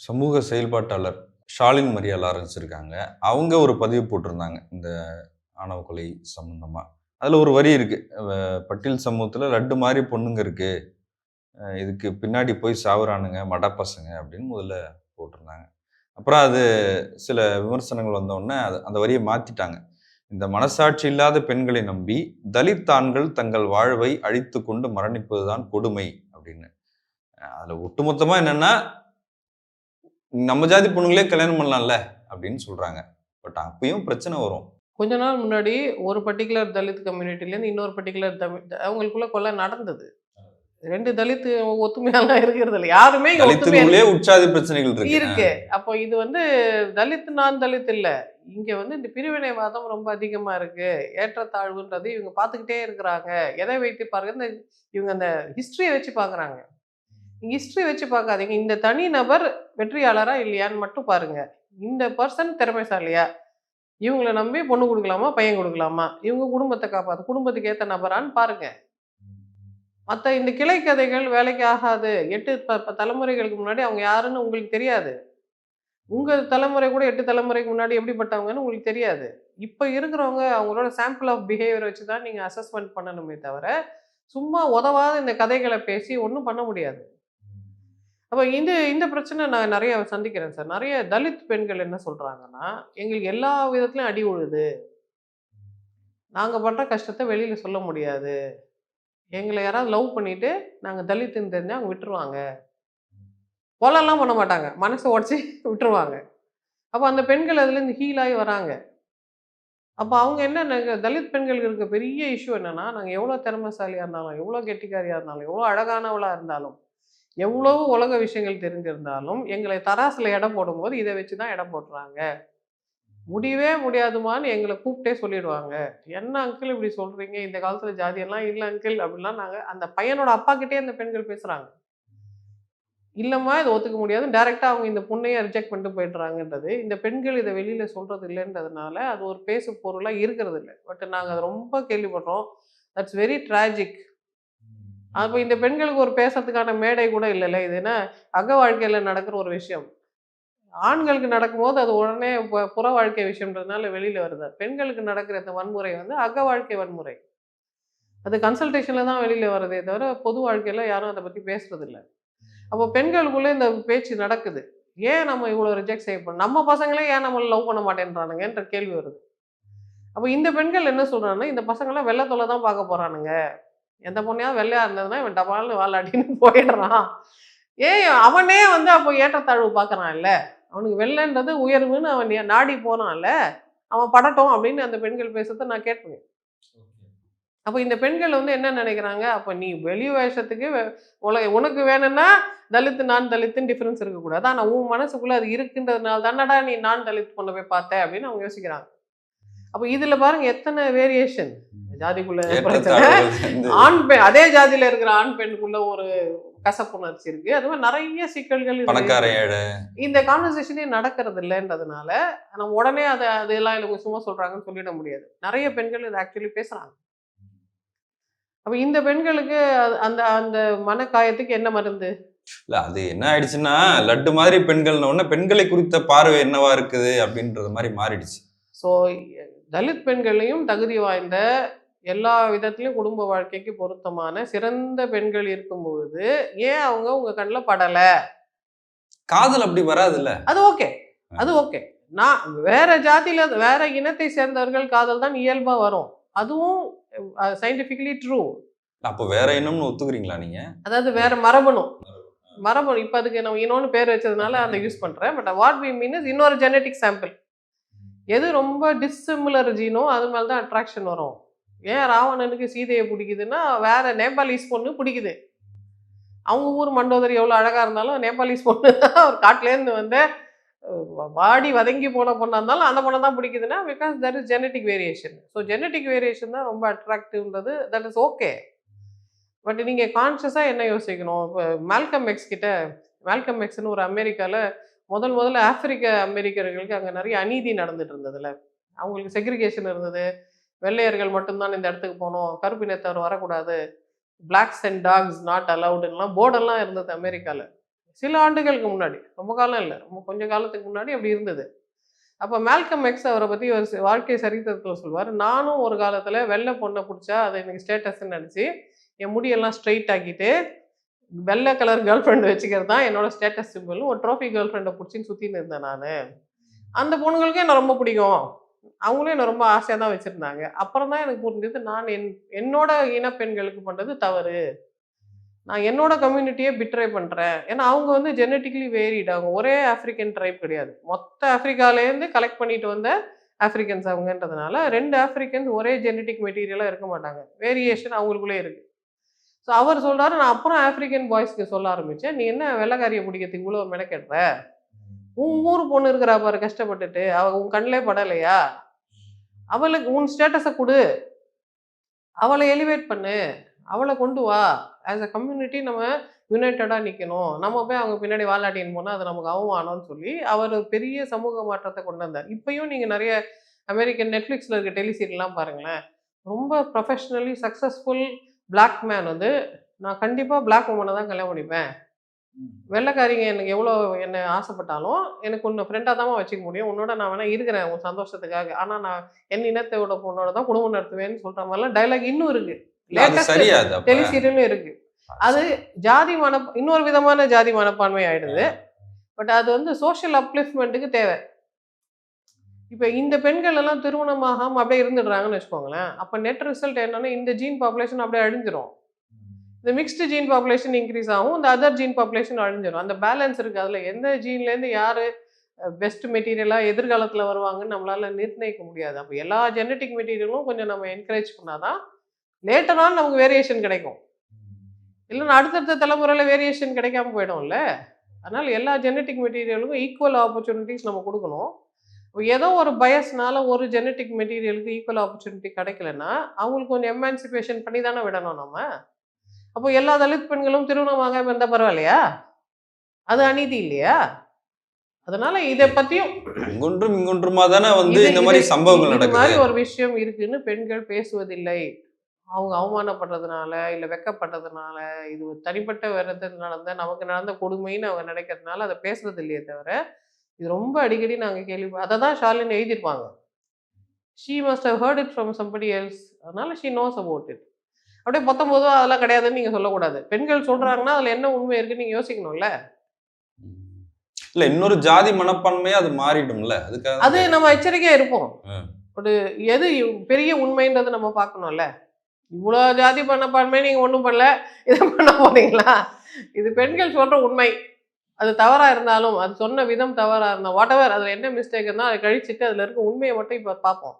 சமூக செயல்பாட்டாளர் ஷாலின் மரியா லாரன்ஸ் இருக்காங்க. அவங்க ஒரு பதிவு போட்டிருந்தாங்க இந்த ஆணவ கொலை சம்மந்தமாக அதில் ஒரு வரி இருக்குது பட்டியல் சமூகத்தில் லட்டு மாதிரி பொண்ணுங்க இருக்குது இதுக்கு பின்னாடி போய் சாவுறானுங்க மட பசங்க அப்படின்னு முதல்ல போட்டிருந்தாங்க. அப்புறம் அது சில விமர்சனங்கள் வந்தோடனே அது- அந்த வரியை மாற்றிட்டாங்க இந்த மனசாட்சி இல்லாத பெண்களை நம்பி தலித் ஆண்கள் தங்கள் வாழ்வை அழித்து கொண்டு மரணிப்பதுதான் கொடுமை அப்படின்னு. அதில் ஒட்டுமொத்தமாக என்னென்னா என்னன்னா நம்ம ஜாதி பொண்ணுங்களே கல்யாணம் பண்ணலாம்ல அப்படின்னு சொல்றாங்க. பட் அப்பயும் பிரச்சனை வரும். கொஞ்ச நாள் முன்னாடி ஒரு பர்டிகுலர் தலித் கம்யூனிட்டிலேருந்து இன்னொரு பர்டிகுலர் அவங்களுக்குள்ள கொலை நடந்தது. ரெண்டு தலித் ஒத்துமையெல்லாம் இருக்கிறது இல்லை. யாருமே தலித்துக்குள்ளே உற்சாதி பிரச்சனைகள் இருக்கு. இருக்கு. அப்போ இது வந்து தலித் நான் தலித் இல்ல. இங்க வந்து இந்த பிரிவினைவாதம் ரொம்ப அதிகமா இருக்கு. ஏற்றத்தாழ்வுன்றது இவங்க பார்த்துக்கிட்டே இருக்கிறாங்க. எதை வைத்து பாருங்க இந்த இவங்க அந்த ஹிஸ்டரியை வச்சு பார்க்கறாங்க. ஹிஸ்ட்ரி வச்சு பார்க்காதீங்க. இந்த தனி நபர் வெற்றியாளரா இல்லையான்னு மட்டும் பாருங்க. இந்த பர்சன் திறமைசாலியா இவங்களை நம்பி பொண்ணு கொடுக்கலாமா பையன் கொடுக்கலாமா? இவங்க குடும்பத்தை காப்பாத்து குடும்பத்துக்கு ஏத்த நபரான்னு பாருங்க. மற்ற இந்த கிளை கதைகள் வேலைக்கு ஆகாது. எட்டு ப ப- தலைமுறைகளுக்கு முன்னாடி அவங்க யாருன்னு உங்களுக்கு தெரியாது. உங்கள் தலைமுறை கூட எட்டு தலைமுறைக்கு முன்னாடி எப்படிப்பட்டவங்கன்னு உங்களுக்கு தெரியாது. இப்போ இருக்கிறவங்க அவங்களோட சாம்பிள் ஆஃப் பிஹேவியர் வச்சு தான் நீங்கள் அசஸ்மெண்ட் பண்ணணுமே தவிர சும்மா உதவாத இந்த கதைகளை பேசி ஒன்றும் பண்ண முடியாது. அப்போ இந்த இந்த பிரச்சனை நான் நிறைய சந்திக்கிறேன் சார். நிறைய தலித் பெண்கள் என்ன சொல்கிறாங்கன்னா எங்களுக்கு எல்லா விதத்துலையும் அடி உழுது. நாங்கள் பண்ணுற கஷ்டத்தை வெளியில் சொல்ல முடியாது. எங்களை யாராவது லவ் பண்ணிட்டு நாங்கள் தலித்துன்னு தெரிஞ்சால் அவங்க விட்டுருவாங்க. கொலெல்லாம் பண்ண மாட்டாங்க. மனசை உடச்சி விட்டுருவாங்க. அப்போ அந்த பெண்கள் அதுலேருந்து ஹீல் ஆகி வராங்க. அப்போ அவங்க என்ன தலித் பெண்களுக்கு இருக்க பெரிய இஷ்யூ என்னென்னா நாங்கள் எவ்வளோ திறமைசாலியாக இருந்தாலும் எவ்வளோ கெட்டிக்காரியாக இருந்தாலும் எவ்வளோ அழகானவளாக இருந்தாலும் எவ்வளவு உலக விஷயங்கள் தெரிஞ்சிருந்தாலும் எங்களை தராசில் எடை போடும்போது இதை வச்சு தான் எடை போடுறாங்க. முடியவே முடியாதுமான்னு எங்களை கூப்பிட்டே சொல்லிடுவாங்க. என்ன அங்கிள் இப்படி சொல்றீங்க? இந்த காலத்தில் ஜாதியெல்லாம் இல்லை அங்கிள் அப்படிலாம் நாங்கள் அந்த பையனோட அப்பா கிட்டே அந்த பெண்கள் பேசுகிறாங்க இல்லம்மா இதை ஒத்துக்க முடியாது. டேரெக்டாக அவங்க இந்த பொண்ணையை ரிஜெக்ட் பண்ணிட்டு போயிடுறாங்கன்றது. இந்த பெண்கள் இதை வெளியில் சொல்கிறது இல்லைன்றதுனால அது ஒரு பேசு பொருளாக இருக்கிறது இல்லை. பட் நாங்கள் அதை ரொம்ப கேள்விப்படுறோம். தட்ஸ் வெரி ட்ராஜிக் அப்போ இந்த பெண்களுக்கு ஒரு பேசுறதுக்கான மேடை கூட இல்லைல்ல? இது என்ன அக வாழ்க்கையில் நடக்கிற ஒரு விஷயம். ஆண்களுக்கு நடக்கும்போது அது உடனே புற வாழ்க்கை விஷயம்ன்றதுனால வெளியில் வருது. பெண்களுக்கு நடக்கிற இந்த வன்முறை வந்து அக வாழ்க்கை வன்முறை. அது கன்சல்டேஷனில் தான் வெளியில் வருதே தவிர பொது வாழ்க்கையில் யாரும் அதை பற்றி பேசுறதில்ல. அப்போ பெண்களுக்குள்ளே இந்த பேச்சு நடக்குது. ஏன் நம்ம இவ்வளோ ரிஜெக்ட் செய்யப்படும் நம்ம பசங்களே ஏன் நம்மளை லவ் பண்ண மாட்டேன்றானுங்கன்ற கேள்வி வருது. அப்போ இந்த பெண்கள் என்ன சொல்கிறாங்கன்னா இந்த பசங்களாம் வெள்ளத்தொலை தான் பார்க்க போகிறானுங்க எந்த பொண்ணையாவது வெள்ளையா இருந்ததுன்னா இவன் டபால்னு வாழாடின்னு போயிடுறான். ஏன் அவனே வந்து அப்போ ஏற்றத்தாழ்வு பார்க்கறான் இல்ல அவனுக்கு வெள்ளைன்றது உயர்வுன்னு அவன் நாடி போறான்ல. அவன் படட்டும் அப்படின்னு அந்த பெண்கள் பேசுறத நான் கேட்பேன். அப்போ இந்த பெண்கள் வந்து என்ன நினைக்கிறாங்க? அப்போ நீ வெளி வேஷத்துக்கு உலக உனக்கு வேணும்னா தலித்து நான் தலித்துன்னு டிஃப்ரென்ஸ் இருக்கக்கூடாது. ஆனால் உன் மனசுக்குள்ள அது இருக்குன்றதுனால தானடா நீ நான் தலித் பொண்ணை போய் பார்த்த அப்படின்னு அவங்க யோசிக்கிறாங்க. அப்போ இதுல பாருங்க எத்தனை வேரியேஷன் ஜாதிக்குள்ள பிரச்சனை ஆண் பெண் அதே ஜாதியில இருக்கிற ஆண் பெண்ணுக்குள்ள ஒரு கசப்புணர்ச்சி இருக்கு. அது மாதிரி நிறைய சிக்கல்கள் இந்த கான்வர்சேஷனே நடக்கிறது இல்லைன்றதுனால நம்ம உடனே அதை அதெல்லாம் எனக்கு சும்மா சொல்றாங்கன்னு சொல்லிட முடியாது. நிறைய பெண்கள் இதை ஆக்சுவலி பேசுறாங்க. அப்ப இந்த பெண்களுக்கு அந்த அந்த மனக்காயத்துக்கு என்ன மருந்து? இல்ல அது என்ன ஆயிடுச்சுன்னா லட்டு மாதிரி பெண்கள்ன உடனே பெண்களை குறித்த பார்வை என்னவா இருக்குது அப்படின்றது மாதிரி மாறிடுச்சு. ஸோ தலித் பெண்களையும் தகுதி வாய்ந்த எல்லா விதத்திலையும் குடும்ப வாழ்க்கைக்கு பொருத்தமான சிறந்த பெண்கள் இருக்கும் பொழுது ஏன் அவங்க உங்க கண்ணில் படலை? காதல் அப்படி வராதுல்ல? அது ஓகே. அது ஓகே. நான் வேற ஜாதியில வேற இனத்தை சேர்ந்தவர்கள் காதல் தான் இயல்பா வரும். அதுவும் சயின்டிஃபிக்கலி ட்ரூ அப்போ வேற என்னம்னு ஒத்துக்கிறீங்களா நீங்க? அதாவது வேற மரபணு. மரபணு இப்போ அதுக்கு நம்ம இன்னொன்று பேர் வச்சதுனால அந்த யூஸ் பண்றேன். But what we mean is இன்னொரு ஜெனட்டிக் சாம்பிள் எது ரொம்ப டிஸ்சிமிலர் ஜீனோ அது மேல தான் அட்ராக்ஷன் வரும். ஏன் ராவணனுக்கு சீதையை பிடிக்குதுன்னா வேற நேபாளிஸ் பொண்ணு பிடிக்குது. அவங்க ஊர் மண்டோதரி எவ்வளோ அழகாக இருந்தாலும் நேபாளிஸ் பொண்ணு தான் ஒரு காட்டிலேருந்து வந்து வாடி வதங்கி போன பொண்ணாக இருந்தாலும் அந்த பொண்ணை தான் பிடிக்குதுன்னா because that is genetic variation so genetic variation தான் ரொம்ப அட்ராக்டிவ்ன்றது தட் இஸ் ஓகே பட் நீங்கள் கான்ஷியஸாக என்ன யோசிக்கணும்? இப்போ மேல்கம் எக்ஸ் கிட்ட மேல்கம் எக்ஸ்னு ஒரு அமெரிக்காவில் முதல் முதல்ல ஆப்பிரிக்க அமெரிக்கர்களுக்கு அங்கே நிறைய அநீதி நடந்துட்டு இருந்ததுல அவங்களுக்கு செக்ரிகேஷன் இருந்தது. வெள்ளையர்கள் மட்டும்தான் இந்த இடத்துக்கு போகணும் கருப்பினத்தவர் வரக்கூடாது. பிளாக்ஸ் அண்ட் டாக்ஸ் நாட் அலவுடுலாம் போர்டெல்லாம் இருந்தது அமெரிக்காவில் சில ஆண்டுகளுக்கு முன்னாடி. ரொம்ப காலம் இல்லை. ரொம்ப கொஞ்சம் காலத்துக்கு முன்னாடி அப்படி இருந்தது. அப்போ மேல்கம் எக்ஸ் அவரை பற்றி ஒரு வாழ்க்கை சரித்திரத்தில் சொல்வார். நானும் ஒரு காலத்தில் வெள்ளை பொண்ணை பிடிச்சா அதை எனக்கு ஸ்டேட்டஸ்ன்னு நினச்சி என் முடியெல்லாம் ஸ்ட்ரைட் ஆக்கிட்டு வெள்ளை கலர் கேர்ள் ஃப்ரெண்டு வச்சுக்கிறது தான் என்னோட ஸ்டேட்டஸ் சிம்பிள் ஒரு ட்ராஃபி கேர்ள் ஃப்ரெண்டை பிடிச்சின்னு சுற்றின்னு இருந்தேன் நான். அந்த பொண்ணுங்களுக்கும் என்ன ரொம்ப பிடிக்கும்? அவங்களும் என்னை ரொம்ப ஆசையாக தான் வச்சுருந்தாங்க. அப்புறம் தான் எனக்கு புரிஞ்சது நான் என் என்னோட இனப்பெண்களுக்கு பண்ணுறது தவறு. நான் என்னோட கம்யூனிட்டியே பிட்ரை பண்ணுறேன் ஏன்னா அவங்க வந்து ஜெனட்டிக்கலி வேரிட் அவங்க ஒரே ஆஃப்ரிக்கன் ட்ரைப் கிடையாது. மொத்த ஆஃப்ரிக்காலேருந்து கலெக்ட் பண்ணிட்டு வந்த ஆஃப்ரிக்கன்ஸ் அவங்கன்றதுனால ரெண்டு ஆஃப்ரிக்கன்ஸ் ஒரே ஜெனட்டிக் மெட்டீரியலாக இருக்க மாட்டாங்க. வேரியேஷன் அவங்களுக்குள்ளே இருக்குது ஸோ அவர் சொல்கிறாரு நான் அப்புறம் ஆஃப்ரிக்கன் பாய்ஸ்க்கு சொல்ல ஆரம்பித்தேன் நீ என்ன வெள்ளைக்காரியை பிடிக்கிறதுக்கு இவ்வளோ மெனக்கெடுற? உன் ஊர் பொண்ணு இருக்கிறா பாரு கஷ்டப்பட்டுட்டு. அவ உன் கண்ணிலே படலையா? அவளுக்கு உன் ஸ்டேட்டஸை கொடு. அவளை எலிவேட் பண்ணு. அவளை கொண்டு வா. ஆஸ் அ கம்யூனிட்டி நம்ம யுனைட்டடாக நிற்கணும் நம்ம போய் அவங்க பின்னாடி வாலாட்டின்னு போனால் அது நமக்கு அவமானம்னு சொல்லி அவர் பெரிய சமூக மாற்றத்தை கொண்டு வந்தார். இப்பயும் நீங்கள் நிறைய அமெரிக்கன் நெட்ஃப்ளிக்ஸில் இருக்க டெலிசீரியல்லாம் பாருங்களேன். ரொம்ப ப்ரொஃபஷ்னலி சக்ஸஸ்ஃபுல் பிளாக் மேன் வந்து நான் கண்டிப்பாக பிளாக் உமனை தான் கல்யாணம் பண்ணிப்பேன். வெள்ளைக்காரிங்க எனக்கு எவ்வளோ என்ன ஆசைப்பட்டாலும் எனக்கு உன்னை ஃப்ரெண்டாக தான் வச்சுக்க முடியும். உன்னோட நான் வேணா இருக்கிறேன் உன் சந்தோஷத்துக்காக. ஆனால் நான் என் இனத்தோட பொண்ணோட தான் குடும்பம் நடத்துவேன்னு சொல்கிற மாதிரிலாம் டைலாக் இன்னும் இருக்கு. அது சரியா அது அப்ப? டெலிசீரியலும் இருக்கு. அது ஜாதி மன இன்னொரு விதமான ஜாதி மனப்பான்மை ஆயிடுது. பட் அது வந்து சோஷியல் அப்லிஃப்ட்மெண்ட்டுக்கு தேவை. இப்போ இந்த பெண்கள் எல்லாம் திருமணமாகாம அப்படியே இருந்துடுறாங்கன்னு வச்சுக்கோங்களேன். அப்போ நெட் ரிசல்ட் என்னன்னா இந்த ஜீன் பாப்புலேஷன் அப்படியே அழிஞ்சிரும். இந்த மிக்ஸ்டு ஜீன் பாப்புலேஷன் இன்க்ரீஸ் ஆகும் இந்த அதர் ஜீன் பாப்புலேஷன் அழிஞ்சிடும் அந்த பேலன்ஸ் இருக்குது அதில் எந்த ஜீன்லேருந்து யார் பெஸ்ட் மெட்டீரியலாக எதிர்காலத்தில் வருவாங்கன்னு நம்மளால் நிர்ணயிக்க முடியாது. அப்போ எல்லா ஜெனட்டிக் மெட்டீரியலும் கொஞ்சம் நம்ம என்கரேஜ் பண்ணால் தான் லேட்டரான நமக்கு வேரியேஷன் கிடைக்கும். இல்லைன்னா அடுத்தடுத்த தலைமுறையில் வேரியேஷன் கிடைக்காம போயிடும்ல. அதனால் எல்லா ஜெனட்டிக் மெட்டீரியலுக்கும் ஈக்குவல் ஆப்பர்ச்சுனிட்டிஸ் நம்ம கொடுக்கணும். இப்போ ஏதோ ஒரு பயஸ்னால ஒரு ஜெனட்டிக் மெட்டீரியலுக்கு ஈக்குவல் ஆப்பர்ச்சுனிட்டி கிடைக்கலன்னா அவங்களுக்கு கொஞ்சம் எமான்சிபேஷன் பண்ணி தானே விடணும் நம்ம. அப்போ எல்லா தலித் பெண்களும் திருமணமாகாம இருந்தால் பரவாயில்லையா? அது அநீதி இல்லையா? அதனால இதை பற்றியும் இங்கொன்றும் இங்கொன்றுமா தானே வந்து இந்த மாதிரி சம்பவங்கள் இது மாதிரி நடக்குது ஒரு விஷயம் இருக்குன்னு பெண்கள் பேசுவதில்லை. அவங்க அவமானப்படுறதுனால இல்லை வெக்கப்படுறதுனால இது ஒரு தனிப்பட்ட விரதத்தில் நடந்த நமக்கு நடந்த கொடுமைன்னு அவங்க நினைக்கிறதுனால அதை பேசுறது இல்லையே தவிர இது ரொம்ப அடிக்கடி நாங்கள் கேள்வி அதை தான் ஷாலின் எழுதியிருப்பாங்க. She must have heard it from somebody else அதனால ஷீ நோஸ் அபவுட் இட் அப்படியே பத்தொம்போதோ அதெல்லாம் கிடையாதுன்னு நீங்கள் சொல்லக்கூடாது. பெண்கள் சொல்கிறாங்கன்னா அதில் என்ன உண்மை இருக்குன்னு நீங்கள் யோசிக்கணும்ல? இல்ல இன்னொரு ஜாதி மனப்பான்மையா அது மாறிடும்ல அதுக்காக அது நம்ம எச்சரிக்கையாக இருப்போம். ஒரு எது பெரிய உண்மைன்றதை நம்ம பார்க்கணும்ல. இவ்வளோ ஜாதி மனப்பான்மை நீங்கள் ஒன்றும் பண்ணல இதை பண்ண போறீங்களா? இது பெண்கள் சொல்கிற உண்மை. அது தவறாக இருந்தாலும் அது சொன்ன விதம் தவறாக இருந்தால் வாட் எவர் அதில் என்ன மிஸ்டேக் இருந்தால் அதை கழிச்சிட்டு அதில் இருக்க உண்மையை மட்டும் இப்போ பார்ப்போம்.